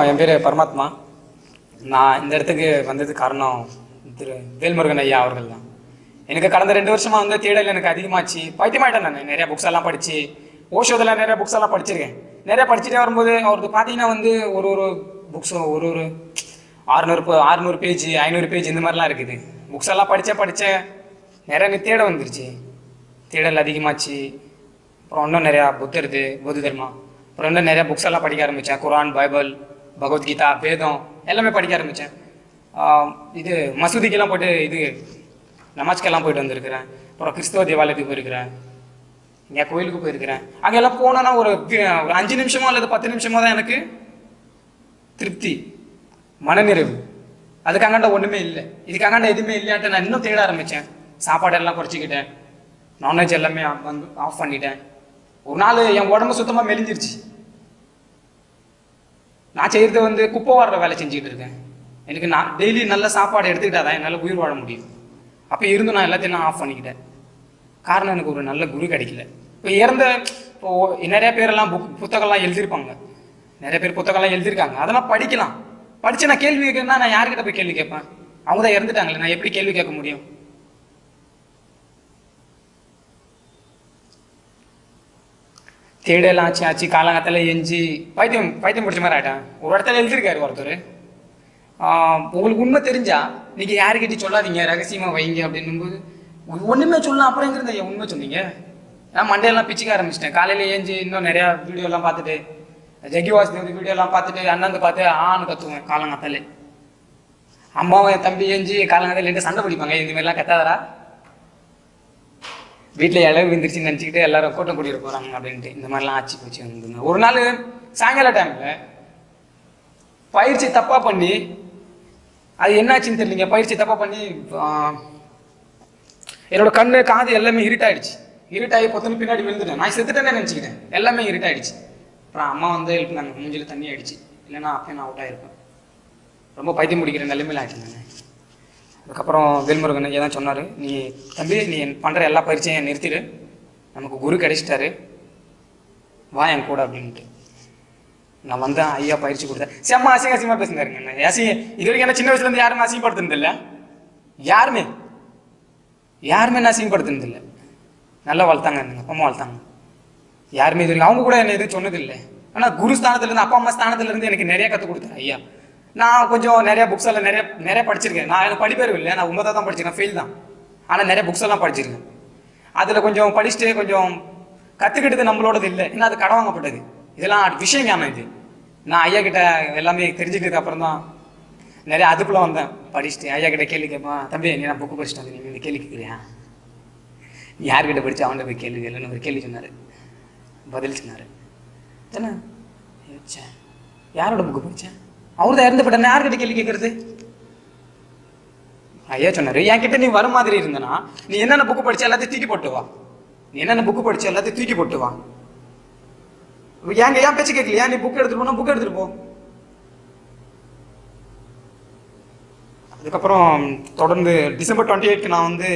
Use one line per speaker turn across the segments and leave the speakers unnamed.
என் பேர் பரமாத்மா. நான் இந்த இடத்துக்கு வந்தது காரணம் திரு வேல்முருகன் ஐயா அவர்கள் தான். எனக்கு கடந்த ரெண்டு வருஷமாக வந்து தேடல் எனக்கு அதிகமாச்சு. பைத்தியமாயிட்டேன் நான். நிறைய புக்ஸ் எல்லாம் படித்து ஓஷோதில் நிறைய புக்ஸ் எல்லாம் படிச்சிருக்கேன். நிறைய படிச்சுட்டே வரும்போது அவருக்கு பார்த்தீங்கன்னா வந்து ஒரு ஒரு புக்ஸும் ஒரு ஒரு அறுநூறு அறுநூறு பேஜ் ஐநூறு பேஜ் இந்த மாதிரிலாம் இருக்குது. புக்ஸ் எல்லாம் படித்தேன் படித்தேன் நிறைய எனக்கு தேட வந்துருச்சு. தேடல் அதிகமாச்சு. அப்புறம் இன்னும் நிறையா புத்தருது புத்த தர்மா அப்புறம் இன்னும் நிறையா புக்ஸ் எல்லாம் படிக்க ஆரம்பித்தேன் குரான் பைபிள் பகவத்கீதா வேதம் எல்லாமே படிக்க ஆரம்பித்தேன் இது மசூதிக்கெல்லாம் போயிட்டு இது நமாஜ்க்கெல்லாம் போயிட்டு வந்திருக்கிறேன். அப்புறம் கிறிஸ்தவ தேவாலயத்துக்கு போயிருக்கிறேன். இங்கே கோயிலுக்கு போயிருக்கிறேன். அங்கெல்லாம் போனோன்னா ஒரு ஒரு அஞ்சு நிமிஷமோ அல்லது பத்து நிமிஷமோ தான் எனக்கு திருப்தி மனநிறைவு. அதுக்காண்டாண்ட ஒன்றுமே இல்லை. இதுக்காண்டாண்ட எதுவுமே இல்லையான்ட்டு நான் இன்னும் தேட ஆரம்பித்தேன் சாப்பாடெல்லாம் குறைச்சிக்கிட்டேன். நான்வெஜ் எல்லாமே ஆஃப் வந்து ஆஃப் பண்ணிட்டேன். ஒரு நாள் என் உடம்பு சுத்தமாக மெலிஞ்சிருச்சு. நான் செய்கிறது வந்து குப்பை வாடுற வேலை செஞ்சுக்கிட்டு இருக்கேன். எனக்கு நான் டெய்லி நல்ல சாப்பாடு எடுத்துக்கிட்டா தான் என்னால் உயிர் வாழ முடியும். அப்போ இருந்து நான் எல்லாத்தையும் நான் ஆஃப் பண்ணிக்கிட்டேன். காரணம் எனக்கு ஒரு நல்ல குரு கிடைக்கல. இப்போ இறந்த இப்போ நிறைய பேரெல்லாம் புக் புத்தகம்லாம் எழுதியிருப்பாங்க. நிறைய பேர் புத்தகம்லாம் எழுதியிருக்காங்க. அதெல்லாம் படிக்கலாம். படித்து நான் கேள்வி கேட்கணும்னா நான் யார்கிட்ட போய் கேள்வி கேட்பேன்? அவங்க தான் இறந்துட்டாங்களே நான் எப்படி கேள்வி கேட்க முடியும்? தேடலாம் ஆச்சு ஆச்சு காலங்காத்தில் எஞ்சி பைத்தியம் பைத்தியம் பிடிச்ச மாதிரி ஆகிட்டேன் ஒரு இடத்துல எழுதியிருக்காரு ஒருத்தர். உங்களுக்கு உண்மை தெரிஞ்சா நீங்கள் யாருக்கிட்ட சொல்லாதீங்க ரகசியமாக வைங்க அப்படின்னும்போது ஒன்றுமே சொல்லலாம் அப்புறம் எங்கிருந்த ஐயா உண்மை சொன்னீங்க. நான் மண்டையெல்லாம் பிச்சுக்க ஆரம்பிச்சிட்டேன். காலையில் ஏஞ்சி இன்னும் நிறையா வீடியோலாம் பார்த்துட்டு ஜக்கி வாசுதேவ் வீடியோலாம் பார்த்துட்டு அண்ணாந்து பார்த்து ஆன்னு கற்றுவேன் காலங்காத்தாலே. அம்மாவும் என் தம்பி ஏஞ்சி காலங்காத்தால என்கிட்ட சண்டை பிடிப்பாங்க. இந்த மாதிரிலாம் கத்தாதரா வீட்டில் இளவு விழுந்துருச்சுன்னு நினச்சிக்கிட்டு எல்லாரும் கூட்டம் கூட்டிட்டு போகிறாங்க அப்படின்ட்டு. இந்த மாதிரிலாம் ஆச்சு போச்சு வந்து ஒரு நாள் சாயங்கால டைமில் பயிற்சி தப்பாக பண்ணி அது என்னாச்சுன்னு தெரியலங்க. பயிற்சி தப்பாக பண்ணி என்னோடய என்னோட கண்ணு காது எல்லாமே இருட்டாயிடுச்சு. இருட்டாகி பொத்தனு பின்னாடி விழுந்துட்டேன். நான் செத்துட்டேன்னு நினச்சிக்கிட்டேன். எல்லாமே இருட்டாயிடுச்சு. அப்புறம் அம்மா வந்து எழுப்பினாங்க. மூஞ்சில் தண்ணி ஆயிடுச்சு இல்லைன்னா அப்பயே நான் அவுட் ஆகிருப்பேன் ரொம்ப பைத்தியம் முடிக்கிற நிலைமையில் ஆயிடுச்சு நான். அதுக்கப்புறம் வேல்முருகன் ஐயா தான் சொன்னார். நீ தம்பி நீ பண்ணுற எல்லா பயிற்சியும் நிறுத்திடு. நமக்கு குரு கிடைச்சிட்டாரு. வா என் கூட அப்படின்ட்டு. நான் வந்தேன் ஐயா பயிற்சி கொடுத்தேன் செம்ம அசிங்க அசிங்கமாக பேசுனாருங்க என்ன. அசிங்க இது வரைக்கும் என்ன சின்ன வயசுலேருந்து யாருமே அசிங்கப்படுத்துனது இல்லை யாருமே. யாருமே என்ன அசிங்கப்படுத்தினதில்லை. நல்லா வளர்த்தாங்க எங்கள் அப்பா அம்மா வளர்த்தாங்க யாருமே இது வரைக்கும் அவங்க கூட என்ன எதுவும் சொன்னதில்லை. ஆனால் குரு ஸ்தானத்துலேருந்து அப்பா அம்மா ஸ்தானத்துலேருந்து எனக்கு நிறைய கற்றுக் கொடுத்தாரு ஐயா. நான் கொஞ்சம் நிறைய புக்ஸ் எல்லாம் நிறைய நிறைய படிச்சிருக்கேன். நான் எனக்கு படிப்பேரும் இல்லை. நான் ஒன்பதாக தான் படிச்சிருக்கேன் ஃபெயில் தான். ஆனால் நிறைய புக்ஸ் எல்லாம் படிச்சிருக்கேன். அதில் கொஞ்சம் படிச்சுட்டு கொஞ்சம் கற்றுக்கிட்டது நம்மளோடது இல்லை. இன்னும் அது கடன் வாங்கப்பட்டது. இதெல்லாம் விஷயம் ஞானம் இது நான் ஐயா கிட்ட எல்லாமே தெரிஞ்சுக்கிறதுக்கு அப்புறம் தான் நிறைய அதுக்குள்ளே வந்தேன். படிச்சுட்டு ஐயா கிட்ட கேள்வி கேட்பேன் தம்பி நீ நான் புக்கு படிச்சுட்டு வந்து? நீ கேள்வி கேட்குறியா நீ யார்கிட்ட படிச்சு அவன்கிட்ட போய் கேள்வி கேளுன்னு ஒரு கேள்வி சொன்னார். பதில் சொன்னார். தானே? யோசிச்சேன் யாரோட புக்கு படித்தேன் அவர் தான் இறந்து போட்டேன் யார்கிட்ட கேள்வி கேட்கறது ஐயா சொன்னார் என்கிட்ட நீ வர மாதிரி இருந்தனா நீ என்னென்ன புக்கு படிச்சு எல்லாத்தையும் தூக்கி போட்டு வா. நீ என்னென்ன புக்கு படிச்சு எல்லாத்தையும் தூக்கி போட்டு வா. ஏங்க ஏன் பேச்சு கேட்கலையா நீ புக் எடுத்துட்டு போனா புக் எடுத்துட்டு போ. அதுக்கப்புறம் தொடர்ந்து டிசம்பர் டுவெண்ட்டி எயிட்க்கு நான் வந்து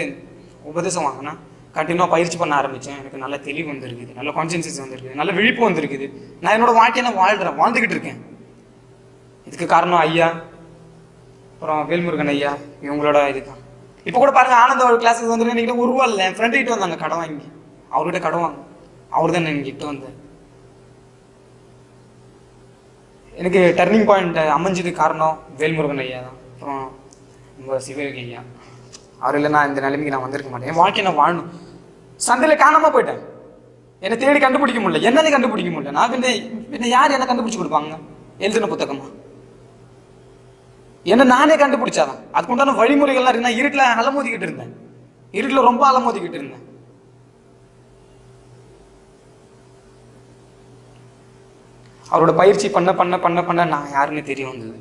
உபதேசம் வாங்கினேன். கண்டினியூவாக பயிற்சி பண்ண ஆரம்பித்தேன் எனக்கு நல்ல தெளிவு வந்திருக்குது நல்ல கான்சியன்சஸ் வந்திருக்குது நல்ல விழிப்பு வந்திருக்குது. நான் என்னோட வாழ்க்கையை நான் வாழ்கிறேன் வாழ்ந்துக்கிட்டு இருக்கேன். இதுக்கு காரணம் ஐயா. அப்புறம் வேல்முருகன் ஐயா இவங்களோட இதுதான். இப்போ கூட பாருங்க ஆனந்த ஒரு கிளாஸுக்கு வந்து என்கிட்ட ஒரு ரூபா இல்லை. என் ஃப்ரெண்டு கிட்ட வந்தாங்க கடன் வாங்கி. அவர்கிட்ட கடன் வாங்க. அவர் தான் என்கிட்ட வந்தார். எனக்கு டர்னிங் பாயிண்ட் அமைஞ்சது காரணம் வேல்முருகன் ஐயா தான். அப்புறம் நம்ம சிவகங்கை ஐயா. அவர் இல்லை நான் இந்த நிலைமைக்கு நான் வந்திருக்க மாட்டேன். என் வாழ்க்கையை நான் வாழணும். சந்தையில் காணாமல் போயிட்டேன். என்னை தேடி கண்டுபிடிக்க முடியல. என்னதை கண்டுபிடிக்க முடியல. நான் என்ன யார் என்ன கண்டுபிடிச்சு கொடுப்பாங்க? எழுதின புத்தகமா? என்ன நானே கண்டுபிடிச்சாதான். அதுக்குண்டான வழிமுறைகள்லாம் இருக்கு. இருட்டில் அலமோதிக்கிட்டு இருந்தேன். இருட்டில் ரொம்ப அலமோதிக்கிட்டு இருந்தேன். அவரோட பயிற்சி பண்ண பண்ண பண்ண பண்ண நான் யாருன்னு தெரிய வந்தது.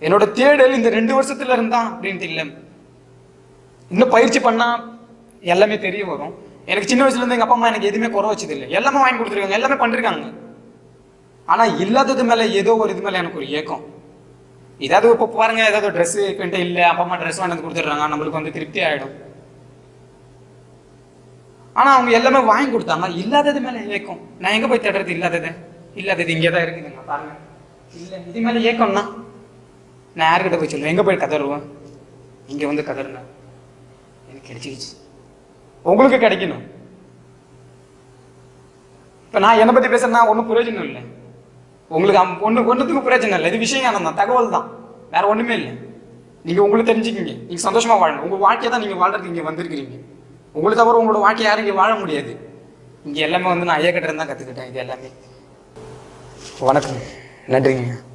என்னோட தேடல் இந்த ரெண்டு வருஷத்துல இருந்தா அப்படின்ட்டு இல்லை. இன்னும் பயிற்சி பண்ணா எல்லாமே தெரிய வரும். எனக்கு சின்ன வயசுல இருந்து எங்க அப்பா அம்மா எனக்கு எதுவுமே குறை வச்சது இல்லை எல்லாமே வாங்கி கொடுத்துருக்காங்க. எல்லாமே பண்ணிருக்காங்க. ஆனா இல்லாதது மேல ஏதோ ஒரு இது மேல எனக்கு ஒரு ஏக்கம். ஏதாவது இப்போ பாருங்க ஏதாவது ட்ரெஸ் என்கிட்ட இல்லை அப்பா அம்மா ட்ரெஸ் வாங்கி வந்து கொடுத்துட்றாங்க நம்மளுக்கு வந்து திருப்தி ஆகிடும் ஆனால் அவங்க எல்லாமே வாங்கி கொடுத்தாங்க இல்லாதது மேலே ஏக்கம். நான் எங்கே போய் தேடுறது இல்லாதது? இல்லாதது இங்கே தான் இருக்குதுங்க பாருங்க. இல்லை இது மேலே ஏக்கம்னா? நான் யார்கிட்ட போய் சொல்லுவேன் எங்கே போய் கதறுவேன் இங்கே வந்து கதறுனா எனக்கு கிடைச்சிக்கிச்சு உங்களுக்கு கிடைக்கணும். இப்போ நான் என்னை பற்றி பேசுறேன்னா ஒன்றும் பிரயோஜனம் இல்லை. உங்களுக்கு அம்- ஒன்று ஒன்றுத்துக்கும் பிரச்சனை இல்லை. இது விஷயம் தான். தகவல் தான். வேற ஒன்றுமே இல்லை. நீங்கள் உங்களுக்கு தெரிஞ்சுக்கிங்க. நீங்கள் சந்தோஷமாக வாழணும். உங்கள் வாழ்க்கையை தான் நீங்கள் வாழ்றதுக்கு இங்கே வந்திருக்கிறீங்க. உங்களுக்கு தவிர உங்களோட வாழ்க்கை யாரும் இங்கே வாழ முடியாது. இங்கே எல்லாமே வந்து நான் ஐயா கிட்ட தான் கற்றுக்கிட்டேன் இது எல்லாமே. வணக்கம். நன்றிங்க.